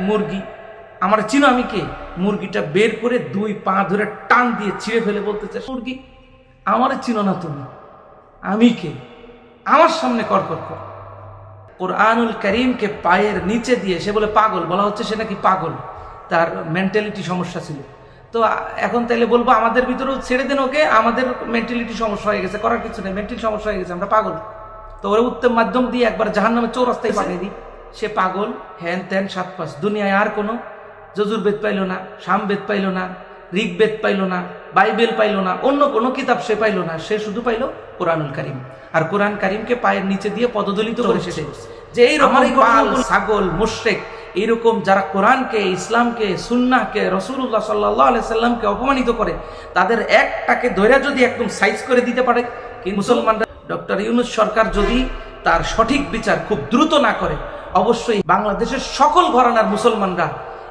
মুরগি। আমার চিনো আমি কে মুরগিটা বের করে দুই পা ধরে টান দিয়ে ছিঁড়ে ফেলে বলতে চাই মুরগি আমার চিনো না তুমি। আমি কে? আমার সামনে কর কর কর। কোরআনুল করিমকে পায়ের নিচে দিয়ে সে বলে পাগল। বলা হচ্ছে সে নাকি পাগল। তার মেন্টালিটি সমস্যা ছিল। তো এখন তাইলে বলব আমাদের ভিতরেও ছেড়ে দেন ওকে আমাদের মেন্টালিটি সমস্যা হয়ে গেছে। করার কিছু নেই মেন্টাল সমস্যা হয়ে গেছে আমরা পাগল। তো ওরা উত্তম মাধ্যম দিয়ে একবার জাহান নামে চৌরাস্তায় পাঠিয়ে দিই। সে পাগল হ্যান ত্যান সাত পাঁচ। দুনিয়ায় আর কোনো। যজুর্বেদ পাইল না সামবেদ পাইল না ঋগ্বেদ পাইল না বাইবেল পাইল না অন্য কোনো কিতাব সে পাইল না। সে শুধু পাইল কোরআনুল কারিম। আর কোরআন কারিমকে পায়ের নিচে দিয়ে পদদলিত করে সে যে এই পাল ছাগল মুশ্রেক এইরকম যারা কোরআনকে ইসলামকে সুন্নাহকে রসুল্লাহ সাল্লাহ সাল্লামকে অপমানিত করে তাদের একটাকে ধৈর্য যদি একদম সাইজ করে দিতে পারে কি মুসলমানরা ডক্টর ইউনুস সরকার যদি তার সঠিক বিচার খুব দ্রুত না করে অবশ্যই বাংলাদেশের সকল ঘরানার মুসলমানরা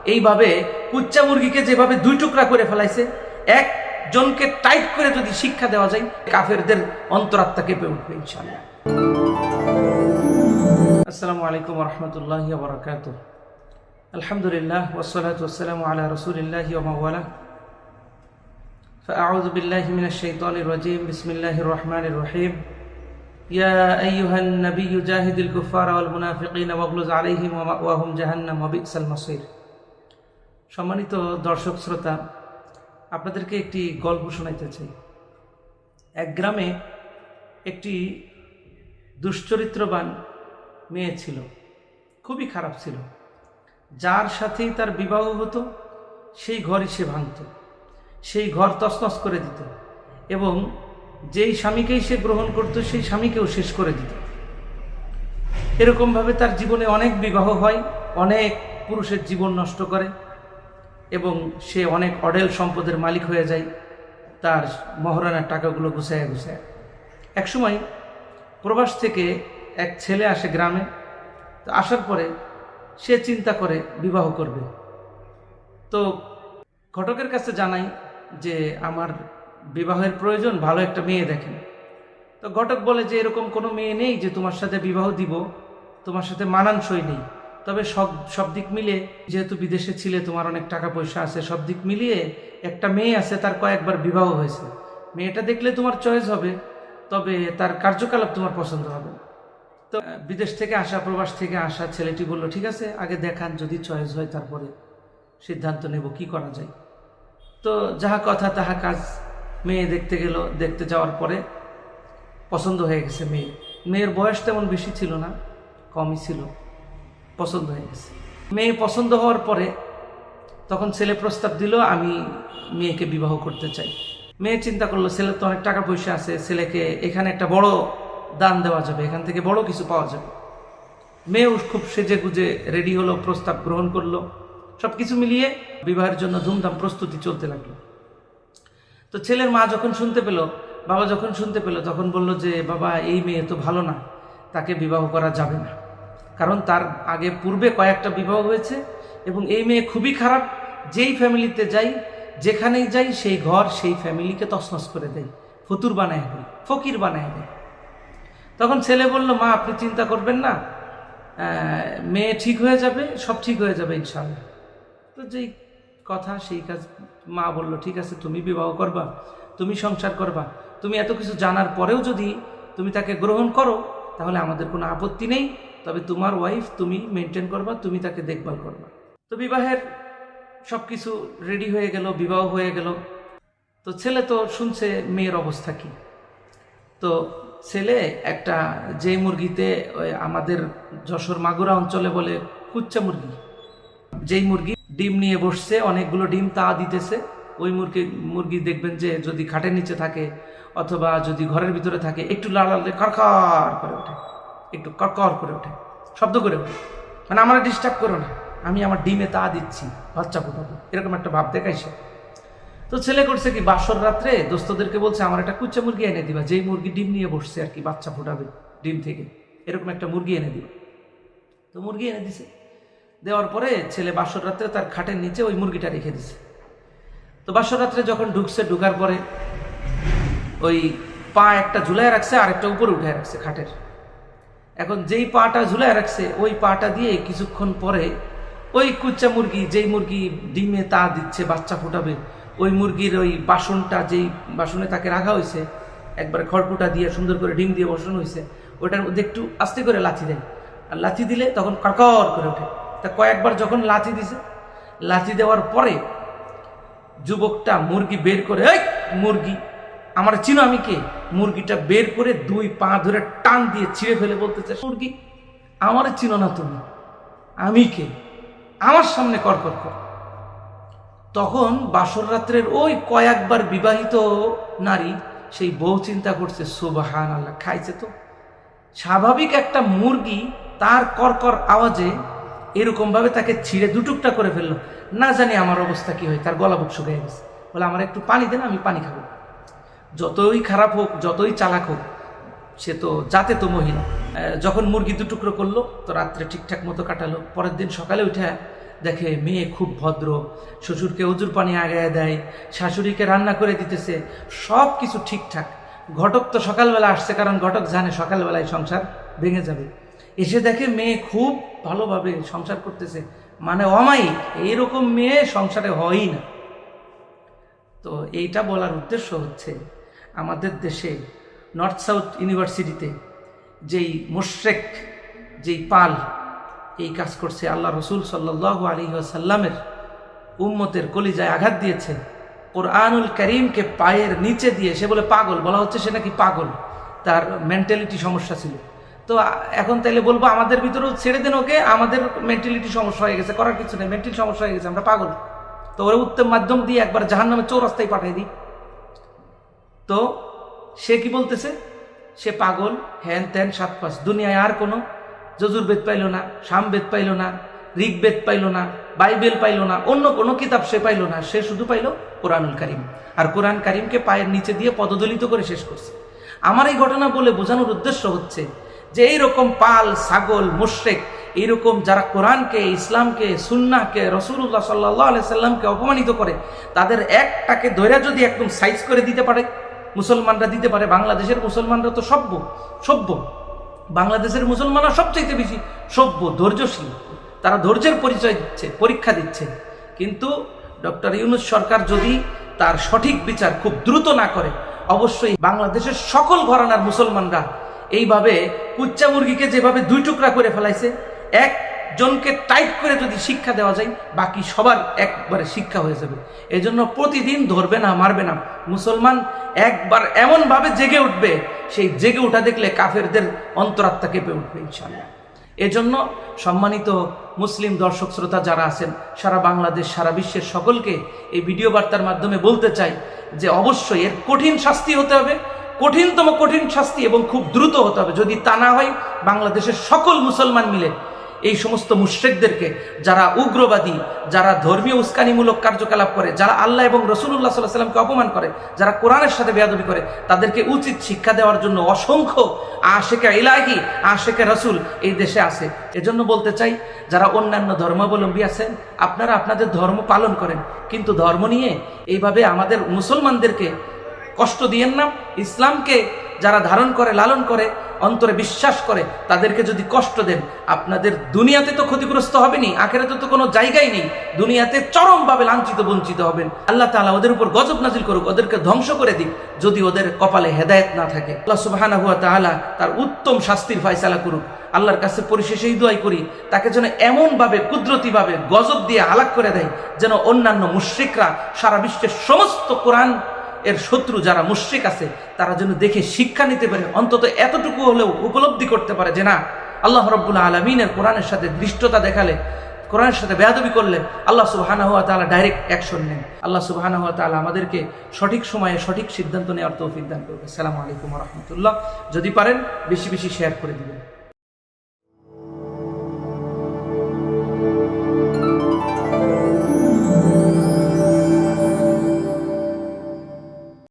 এইভাবে কুচ্চা মুরগিকে যেভাবে দুই টুকরা করে ফেলাইছে একজনকে টাইট করে যদি শিক্ষা দেওয়া যায় কাফেরদের অন্তরাত্মা কেঁপে উঠবে ইনশাআল্লাহ আসসালামু আলাইকুম রহমতুল্লাহ বরকাত আলহামদুলিল্লাহ ওসলাত ওসালাম আলা রসুলিল্লাহ ওমাওয়ালা فأعوذ بالله من الشيطان الرجيم بسم الله الرحمن الرحيم يا أيها النبي جاهد الكفار والمنافقين واغلظ عليهم ومأواهم جهنم وبئس المصير সম্মানিত দর্শক শ্রোতা আপনাদেরকে একটি গল্প শোনাইতে চাই এক গ্রামে একটি দুশ্চরিত্রবান মেয়ে ছিল খুবই খারাপ ছিল যার সাথেই তার বিবাহ হতো সেই ঘরই সে ভাঙত সেই ঘর তছনছ করে দিত এবং যেই স্বামীকেই সে গ্রহণ করত, সেই স্বামীকেও শেষ করে দিত। এরকমভাবে তার জীবনে অনেক বিবাহ হয়, অনেক পুরুষের জীবন নষ্ট করে এবং সে অনেক অডেল সম্পদের মালিক হয়ে যায়, তার মহারানার টাকাগুলো গুছায় গুছায়। একসময় প্রবাস থেকে এক ছেলে আসে গ্রামে, তো আসার পরে সে চিন্তা করে বিবাহ করবে। তো ঘটকের কাছে জানাই যে, আমার বিবাহের প্রয়োজন, ভালো একটা মেয়ে দেখেন। তো ঘটক বলে যে এরকম কোনো মেয়ে নেই যে তোমার সাথে বিবাহ দিব, তোমার সাথে মানানসই নেই। তবে সব সব দিক মিলে, যেহেতু বিদেশে ছিলে, তোমার অনেক টাকা পয়সা আছে, সব দিক মিলিয়ে একটা মেয়ে আছে, তার কয়েকবার বিবাহ হয়েছে। মেয়েটা দেখলে তোমার চয়েস হবে, তবে তার কার্যকলাপ তোমার পছন্দ হবে। তো বিদেশ থেকে আসা, প্রবাস থেকে আসা ছেলেটি বলল, ঠিক আছে, আগে দেখান, যদি চয়েস হয় তারপরে সিদ্ধান্ত নেব, কি করা যায়? তো যাহা কথা তাহা কাজ মেয়ে দেখতে গেল, দেখতে যাওয়ার পরে পছন্দ হয়ে গেছে মেয়ে। মেয়ের বয়স তেমন বেশি ছিল না, কমই ছিল, পছন্দ হয়ে গেছে। মেয়ে পছন্দ হওয়ার পরে তখন ছেলে প্রস্তাব দিল, আমি মেয়েকে বিবাহ করতে চাই। মেয়ে চিন্তা করল, ছেলে তো অনেক টাকা পয়সা আছে, ছেলেকে এখানে একটা বড় দান দেওয়া যাবে, এখান থেকে বড় কিছু পাওয়া যাবে। মেয়েও খুব সেজে গুজে রেডি হলো, প্রস্তাব গ্রহণ করল। সব কিছু মিলিয়ে বিবাহের জন্য ধুমধাম প্রস্তুতি চলতে লাগল। তো ছেলের মা যখন শুনতে পেল, বাবা যখন শুনতে পেল, তখন বলল যে, বাবা, এই মেয়ে তো ভালো না, তাকে বিবাহ করা যাবে না। কারণ তার আগে পূর্বে কয়েকটা বিবাহ হয়েছে এবং এই মেয়ে খুবই খারাপ। যেই ফ্যামিলিতে যাই, যেখানেই যাই, সেই ঘর, সেই ফ্যামিলিকে তছনছ করে দেয়, ফতুর বানায় দেয়, ফকির বানায় দেয়। তখন ছেলে বলল, মা, আপনি চিন্তা করবেন না মেয়ে ঠিক হয়ে যাবে, সব ঠিক হয়ে যাবে ইনশাল্লাহ তো যেই কথা, সেই কাজ মা বলল, ঠিক আছে, তুমি বিবাহ করবা, তুমি সংসার করবা। তুমি এত কিছু জানার পরেও যদি তুমি তাকে গ্রহণ করো, তাহলে আমাদের কোনো আপত্তি নেই। তবে তোমার ওয়াইফ তুমি মেনটেন করবা, তুমি তাকে দেখভাল করবা। তো বিবাহের সব কিছু রেডি হয়ে গেল, বিবাহ হয়ে গেল। তো ছেলে তো শুনছে মেয়ের অবস্থা কি। তো ছেলে একটা যে মুরগিতে আমাদের যশোর মাগুরা অঞ্চলে বলে কুচ্চা মুরগি। যেই মুরগি ডিম নিয়ে বসছে, অনেকগুলো ডিম তা দিতেছে। ওই মুরগি মুরগি দেখবেন যে যদি খাটের নিচে থাকে অথবা যদি ঘরের ভিতরে থাকে, একটু লাড়ালে কড়কর করে ওঠে। একটু কড়কর করে ওঠে। শব্দ করে ওঠে। মানে আমার ডিস্টার্ব করো না। আমি আমার ডিমে তা দিচ্ছি, বাচ্চা ফুটাবো এরকম একটা ভাব দেখাইছে। তো ছেলে করছে কি, বাসর রাত্রে দোস্তদেরকে বলছে, আমার একটা কুচ্চা মুরগি এনে দিবা। যেই মুরগি ডিম নিয়ে বসছে আর কি, বাচ্চা ফোটাবে ডিম থেকে, এরকম একটা মুরগি এনে দিবা। তো মুরগি এনে দিছে। দেওয়ার পরে ছেলে বাসর রাত্রে তার খাটের নিচে ওই মুরগিটা রেখে দিছে। তো বাসর রাত্রে যখন ঢুকছে, ঢুকার পরে ওই পা একটা ঝুলায় রাখছে আর একটা উপরে উঠে রাখছে খাটের। এখন যেই পাটা ঝুলায় রাখছে, ওই পাটা দিয়ে কিছুক্ষণ পরে ওই কুচ্চা মুরগি, যেই মুরগি ডিমে তা দিচ্ছে, বাচ্চা ফুটাবে, ওই মুরগির ওই বাসনটা যেই বাসনে তাকে রাখা হয়েছে, একবার খড়কুটা দিয়ে সুন্দর করে ডিম দিয়ে বসানো হয়েছে, ওটার মধ্যে একটু আস্তে করে লাথি দেয়। আর লাথি দিলে তখন কড়কড় করে ওঠে। তা কয়েকবার যখন লাথি দিছে, লাথি দেওয়ার পরে যুবকটা মুরগি বের করে, এই মুরগি, আমার চিনো আমি কে? মুরগিটা বের করে দুই পা ধরে টান দিয়ে ছিঁড়ে ফেলে বলতেছে, মুরগি, আমার চিনো না তুমি। আমি কে? আমার সামনে কর কর কর। তখন বাসর রাত্রের ওই কয়েকবার বিবাহিত নারী সেই বউ চিন্তা করছে সুবাহান আল্লাহ খাইছে তো? স্বাভাবিক একটা মুরগি তার করকর আওয়াজে এরকম ভাবে তাকে ছিঁড়ে দুটুকটা করে ফেলল। না জানি আমার অবস্থা কি হয়, তার গলা বুক শুকিয়ে গেছে। বলে, আমার একটু পানি দেন আমি পানি খাব। যতই খারাপ হোক, যতই চালাক হোক, সে তো যাতে তো মহিলা। যখন মুরগি দুটুকরো করল, তো রাত্রে ঠিকঠাক মতো কাটালো। পরের দিন সকালে উঠে দেখে মেয়ে খুব ভদ্র, শ্বশুরকে অজুর পানি আগায় দেয়, শাশুড়িকে রান্না করে দিতেছে, সব কিছু ঠিকঠাক। ঘটক তো সকালবেলা আসছে, কারণ ঘটক জানে সকালবেলায় সংসার ভেঙে যাবে। এসে দেখে মেয়ে খুব ভালোভাবে সংসার করতেছে। মানে অমায়িক, এইরকম মেয়ে সংসারে হয়ই না। তো এইটা বলার উদ্দেশ্য হচ্ছে আমাদের দেশে নর্থ সাউথ ইউনিভার্সিটিতে যেই মোশরেক, যেই পাল, এই কাজ করছে। আল্লাহ রসুল সাল্লাহ আলী সাল্লামের উম্মতের কলিজায় আঘাত দিয়েছে। কোরআনুল করিমকে পায়ের নিচে দিয়ে, সে বলে পাগল, বলা হচ্ছে সে নাকি পাগল। তার মেন্টালিটি সমস্যা ছিল। তো এখন তাইলে বলব আমাদের ভিতরেও ছেড়ে দেন ওকে, আমাদের মেন্টালিটি সমস্যা হয়ে গেছে, করার কিছু নেই মেন্টাল সমস্যা হয়ে গেছে, আমরা পাগল। তো ওরা উত্তম মাধ্যম দিয়ে একবার জাহান নামে চৌরাস্তায় পাঠিয়ে দিই। তো সে কি বলতেছে? সে পাগল, হ্যান ত্যান, সাত পাঁচ, দুনিয়ায় আর কোনো। যজুর্বেদ পাইল না সামবেদ পাইল না ঋগ্বেদ পাইল না, বাইবেল পাইল না, অন্য কোনো কিতাব সে পাইল না, সে শুধু পাইল কোরআনুল কারিম। আর কোরআন কারিমকে পায়ের নিচে দিয়ে পদদলিত করে শেষ করছে। আমার এই ঘটনা বলে বোঝানোর উদ্দেশ্য হচ্ছে যে এইরকম পাল, ছাগল, মুশ্রেক, এইরকম যারা কোরআনকে, ইসলামকে, সুন্নাহকে রসুল্লাহ সাল্লাহ সাল্লামকে অপমানিত করে, তাদের একটাকে ধৈর্য যদি একদম সাইজ করে দিতে পারে, মুসলমানরা দিতে পারে, বাংলাদেশের মুসলমানরা তো সভ্য সভ্য। বাংলাদেশের মুসলমানরা সবচাইতে বেশি সভ্য, ধৈর্যশীল। তারা ধৈর্যের পরিচয় দিচ্ছে, পরীক্ষা দিচ্ছে। কিন্তু ডক্টর ইউনুস সরকার যদি তার সঠিক বিচার খুব দ্রুত না করে, অবশ্যই বাংলাদেশের সকল ঘরানার মুসলমানরা এইভাবে কুচ্চা মুরগিকে যেভাবে দুই টুকরা করে ফেলাইছে, একজনকে টাইট করে যদি শিক্ষা দেওয়া যায়, বাকি সবার একবারে শিক্ষা হয়ে যাবে। এই জন্য প্রতিদিন ধরবে না, মারবে না। মুসলমান একবার এমনভাবে জেগে উঠবে, সেই জেগে উঠা দেখলে কাফেরদের অন্তরাত্মা কেঁপে উঠবে ইনশাল্লাহ এজন্য সম্মানিত মুসলিম দর্শক শ্রোতা যারা আছেন, সারা বাংলাদেশ, সারা বিশ্বের সকলকে এই ভিডিও বার্তার মাধ্যমে বলতে চাই যে অবশ্যই এর কঠিন শাস্তি হতে হবে কঠিনতম কঠিন শাস্তি এবং খুব দ্রুত হতে হবে। যদি তা না হয়, বাংলাদেশের সকল মুসলমান মিলে এই সমস্ত মুশ্রেকদেরকে, যারা উগ্রবাদী, যারা ধর্মীয় উস্কানিমূলক কার্যকলাপ করে, যারা আল্লাহ এবং রসুল্লাহ সাল্লাহ সাল্লামকে অপমান করে, যারা কোরআনের সাথে বেয়াদবি করে, তাদেরকে উচিত শিক্ষা দেওয়ার জন্য অসংখ্য আশেকে ইলাহি, আশেকে রসুল এই দেশে আছে। এজন্য বলতে চাই, যারা অন্যান্য ধর্মাবলম্বী আছেন, আপনারা আপনাদের ধর্ম পালন করেন, কিন্তু ধর্ম নিয়ে এইভাবে আমাদের মুসলমানদেরকে কষ্ট দিয়েন না। ইসলামকে যারা ধারণ করে, লালন করে, অন্তরে বিশ্বাস করে, তাদেরকে যদি কষ্ট দেন, আপনাদের দুনিয়াতে তো ক্ষতিগ্রস্ত হবেনি আখেরাতে তো কোনো জায়গাই নেই। দুনিয়াতে চরমভাবে লাঞ্ছিত, বঞ্চিত হবেন। আল্লাহ তাআলা ওদের উপর গজব নাজিল করুক, ওদেরকে ধ্বংস করে দিক, যদি ওদের কপালে হেদায়েত না থাকে। আল্লাহ সুবহানাহু ওয়া তাআলা তার উত্তম শাস্তির ফয়সালা করুক। আল্লাহর কাছে পরিশেষে এই দোয়াই করি, তাকে যেন এমনভাবে, কুদরতিভাবে গজব দিয়ে হালাক করে দেয়, যেন অন্যান্য মুশ্রিকরা সারা বিশ্বের সমস্ত কোরআন এর শত্রু যারা মুশ্রিক আছে, তারা যেন দেখে শিক্ষা নিতে পারে, অন্তত এতটুকু হলেও উপলব্ধি করতে পারে যে না, আল্লাহ রব্বুল আলমিনের কোরআনের সাথে দৃষ্টতা দেখালে, কোরআনের সাথে বেয়াদবি করলে আল্লাহ সুবাহানা হওয়া তালা ডাইরেক্ট অ্যাকশন নেন। আল্লাহ সুবাহানা হওয়া তালা আমাদেরকে সঠিক সময়ে সঠিক সিদ্ধান্ত নেওয়ার তৌফিক দান করবে সালামু আলাইকুম রহমতুল্লাহ। যদি পারেন, বেশি বেশি শেয়ার করে দিবেন।